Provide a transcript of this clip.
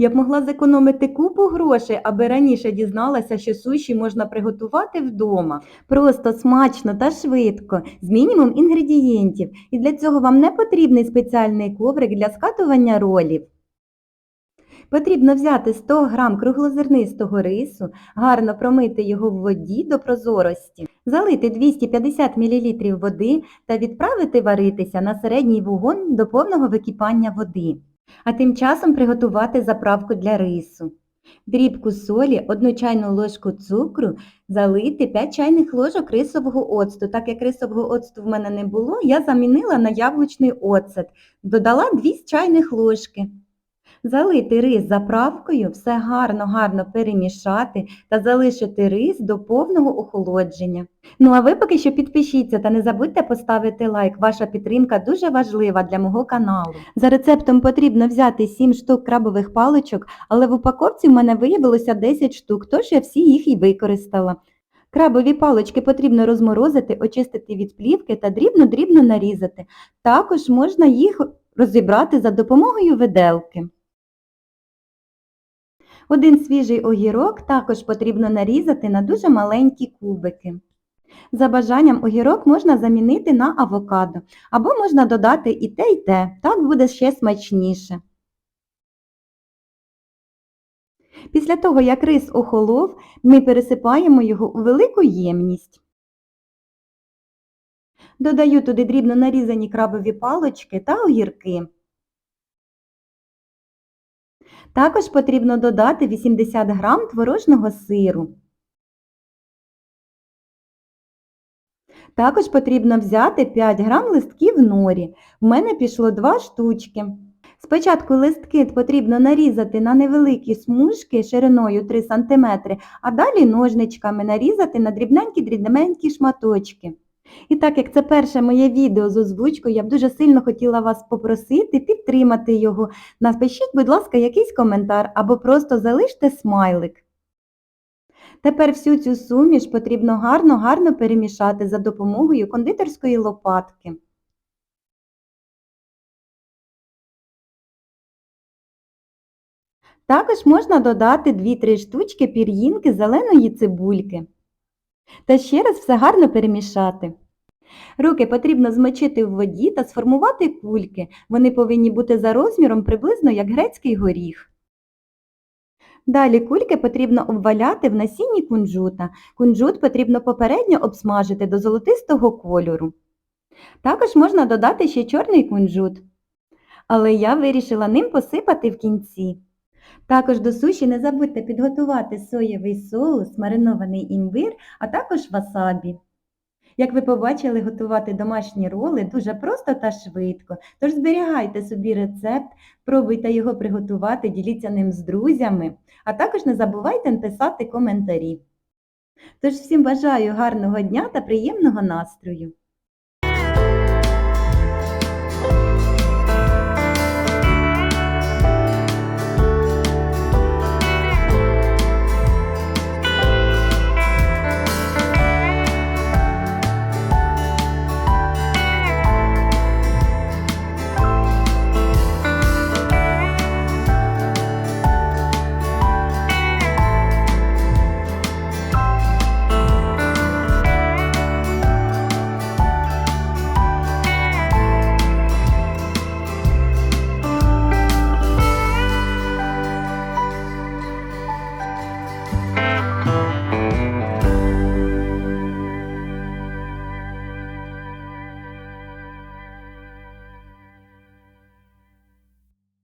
Я б могла зекономити купу грошей, аби раніше дізналася, що суші можна приготувати вдома. Просто смачно та швидко, з мінімум інгредієнтів. І для цього вам не потрібний спеціальний коврик для скатування ролів. Потрібно взяти 100 г круглозернистого рису, гарно промити його в воді до прозорості, залити 250 мл води та відправити варитися на середній вогонь до повного википання води. А тим часом приготувати заправку для рису. Дрібку солі, одну чайну ложку цукру, залити 5 чайних ложок рисового оцту. Так як рисового оцту в мене не було, я замінила на яблучний оцет. Додала 2 чайних ложки. Залити рис заправкою, все гарно-гарно перемішати та залишити рис до повного охолодження. Ну а ви поки що підпишіться та не забудьте поставити лайк. Ваша підтримка дуже важлива для мого каналу. За рецептом потрібно взяти 7 штук крабових паличок, але в упаковці в мене виявилося 10 штук, тож я всі їх і використала. Крабові палички потрібно розморозити, очистити від плівки та дрібно-дрібно нарізати. Також можна їх розібрати за допомогою виделки. Один свіжий огірок також потрібно нарізати на дуже маленькі кубики. За бажанням огірок можна замінити на авокадо, або можна додати і те, і те, так буде ще смачніше. Після того, як рис охолов, ми пересипаємо його у велику ємність. Додаю туди дрібно нарізані крабові палочки та огірки. Також потрібно додати 80 г творожного сиру. Також потрібно взяти 5 г листків норі. В мене пішло 2 штучки. Спочатку листки потрібно нарізати на невеликі смужки шириною 3 см, а далі ножничками нарізати на дрібненькі-дрібненькі шматочки. І так як це перше моє відео з озвучкою, я б дуже сильно хотіла вас попросити підтримати його. Напишіть, будь ласка, якийсь коментар або просто залиште смайлик. Тепер всю цю суміш потрібно гарно-гарно перемішати за допомогою кондитерської лопатки. Також можна додати 2-3 штучки пір'їнки зеленої цибульки. Та ще раз все гарно перемішати. Руки потрібно змочити в воді та сформувати кульки. Вони повинні бути за розміром приблизно як грецький горіх. Далі кульки потрібно обваляти в насінні кунжута. Кунжут потрібно попередньо обсмажити до золотистого кольору. Також можна додати ще чорний кунжут. Але я вирішила ним посипати в кінці. Також до суші не забудьте підготувати соєвий соус, маринований імбир, а також васабі. Як ви побачили, готувати домашні роли дуже просто та швидко. Тож зберігайте собі рецепт, пробуйте його приготувати, діліться ним з друзями, а також не забувайте писати коментарі. Тож всім бажаю гарного дня та приємного настрою!